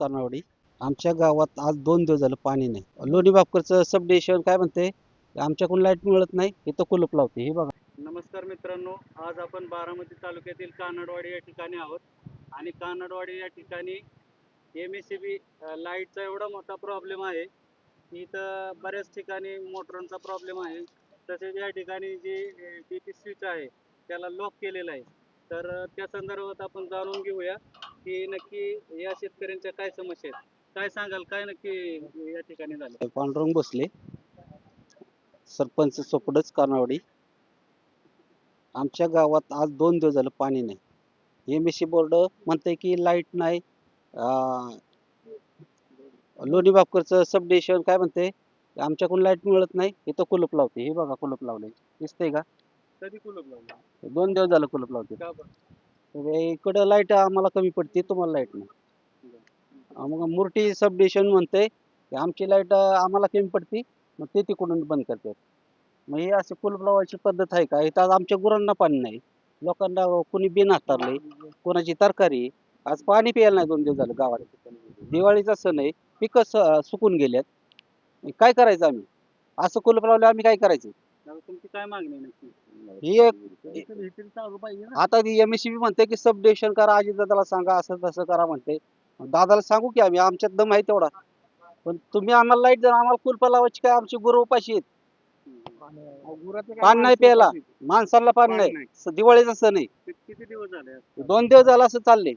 तानावडी. आमच्या गावात आज दोन दिवस झालं पाणी नाही. लोणी बापकरचं डिव्हिजन काय म्हणते? आमच्याकडून लाइट मिळत नाही इथं कुलूप लावते. हे बघा. नमस्कार मित्रांनो आज आपण बारामती तालुक्यातील कानडवाडी या ठिकाणी आहोत. आणि कानडवाडी या ठिकाणी एम एस सी बी लाईटचा एवढा मोठा प्रॉब्लेम आहे की इथं बऱ्याच ठिकाणी मोटरांचा प्रॉब्लेम आहे. तसेच या ठिकाणी जे डी पी स्विच आहे त्याला लॉक केलेलं आहे. तर त्या संदर्भात आपण जाणून घेऊया. की नक्की या शेतकऱ्यांच्या काय समस्या आहेत? काय सांगाल? काय नक्की या ठिकाणी झालं? पांडुरंग बसले सरपंच सोपडच कर्नावडी आमच्या गावात आज दोन दिवस झालं पाणी नाही. एम एस सी बोर्ड म्हणते की लाइट नाही. लोणी बापकरचं सबडिशन काय म्हणते आमच्याकडून लाइट मिळत नाही. इथं कुलूप लावते. हे बघा कुलूप लावले दिसतंय का? कधी कुलूप लावलं दोन दिवस झालं कुलूप लावते? तर इकडं लाइट आम्हाला कमी पडते तुम्हाला लाइट नाही. मग मुर्टी सबडिशन म्हणते की आमची लाइट आम्हाला कमी पडते मग ते तिकडून बंद करतात. मग हे असे कुलूप लावायची पद्धत आहे का? इथं आज आमच्या गुरांना पाणी नाही. लोकांना कुणी बिन हातारले कोणाची तरकारी आज पाणी प्यायला नाही दोन दिवस झालं गावात दिवाळीचा सण आहे पिकं सुकून गेल्यात. काय करायचं आम्ही? असं कुलूप लावलं आम्ही काय करायचं? तुमची काय मागणी नक्की? ही एक आता ती एम म्हणते की सबडिशन करा आजी दादाला सांगा असं तसं करा म्हणते. दादाला सांगू की आम्ही आमच्यात दम आहे तेवढा. पण तुम्ही आम्हाला लाइट जर आम्हाला कुलपा लावायची काय? आमची गुरु उपाशी आहेत. पाणी नाही प्यायला. माणसाला पाणी पाणी नाही. स- दिवाळीचा सण आहे. किती दिवस झाले? दोन दिवस झाला असं चालले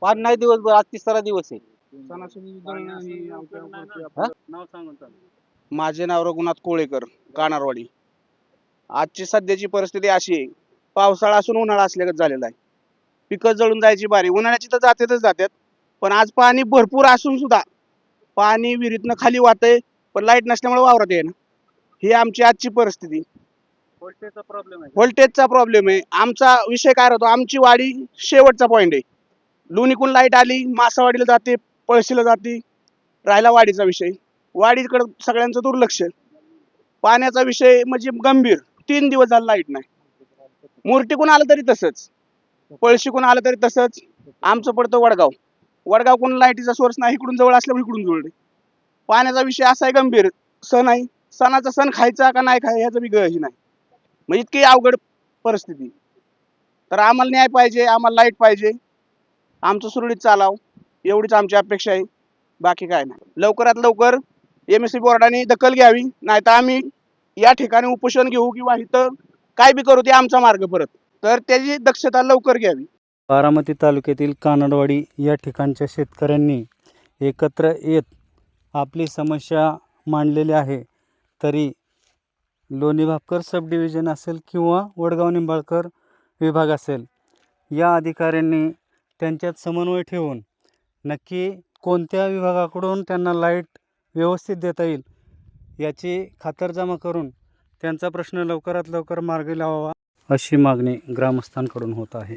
पाणी नाही दिवसभर आज तिसरा दिवस आहे. माझे नाव रघुनाथ कोळेकर कानारवाडी. आजची सध्याची परिस्थिती अशी आहे. पावसाळा असून उन्हाळा असल्यागत झालेला आहे. पिकं जळून जायची बारी. उन्हाळ्याची तर जातातच जातात. पण आज पाणी भरपूर असून सुद्धा पाणी विहिरीतनं खाली वाहतंय पण लाइट नसल्यामुळे वावरात आहे ना ही आमची आजची परिस्थिती. व्होल्टेजचा प्रॉब्लेम आहे. व्होल्टेजचा प्रॉब्लेम आहे. आमचा विषय काय राहतो? आमची वाडी शेवटचा पॉईंट आहे. लोणीकून लाइट आली मासावाडीला जाते पळशीला जाते. राहिला वाडीचा विषय. वाडीकडे सगळ्यांचं दुर्लक्ष. पाण्याचा विषय म्हणजे गंभीर. तीन दिवस झाला लाइट नाही. मूर्तीकून आलं तरी तसंच. पळशीकून आलं तरी तसंच. आमचं पडतं वडगाव. वडगाव कोण लाईटीचा सोर्स नाही इकडून जवळ असल्यामुळे इकडून जवळ पाण्याचा विषय असा आहे गंभीर. सण आहे. सणाचा सण खायचा का नाही खाय ह्याचं बी गळही नाही. मग इतकी अवघड परिस्थिती. तर आम्हाला न्याय पाहिजे आम्हाला लाइट पाहिजे. आमचं सुरळीत चालाव. एवढीच आमची अपेक्षा आहे. बाकी काय नाही. लवकरात लवकर एम एस सी बोर्डाने दखल घ्यावी. नाही तर आम्ही या ठिकाणी उपोषण घेऊ किंवा इथं काय बी करू ते आमचा मार्ग परत. तर त्याची दक्षता लवकर घ्यावी. बारामती तालुक्यातील कानडवाडी या ठिकाणच्या शेतकऱ्यांनी एकत्र येत आपली समस्या मांडलेली आहे. तरी लोणी भापकर सब डिव्हिजन असेल किंवा वडगाव निंबाळकर विभाग असेल या अधिकाऱ्यांनी त्यांच्यात समन्वय ठेवून नक्की कोणत्या विभागाकडून त्यांना लाइट व्यवस्थित देता येईल याची खातरजमा करून त्यांचा प्रश्न लवकरात लवकर मार्गी लावावा अशी मागणी ग्रामस्थांकडून होत आहे.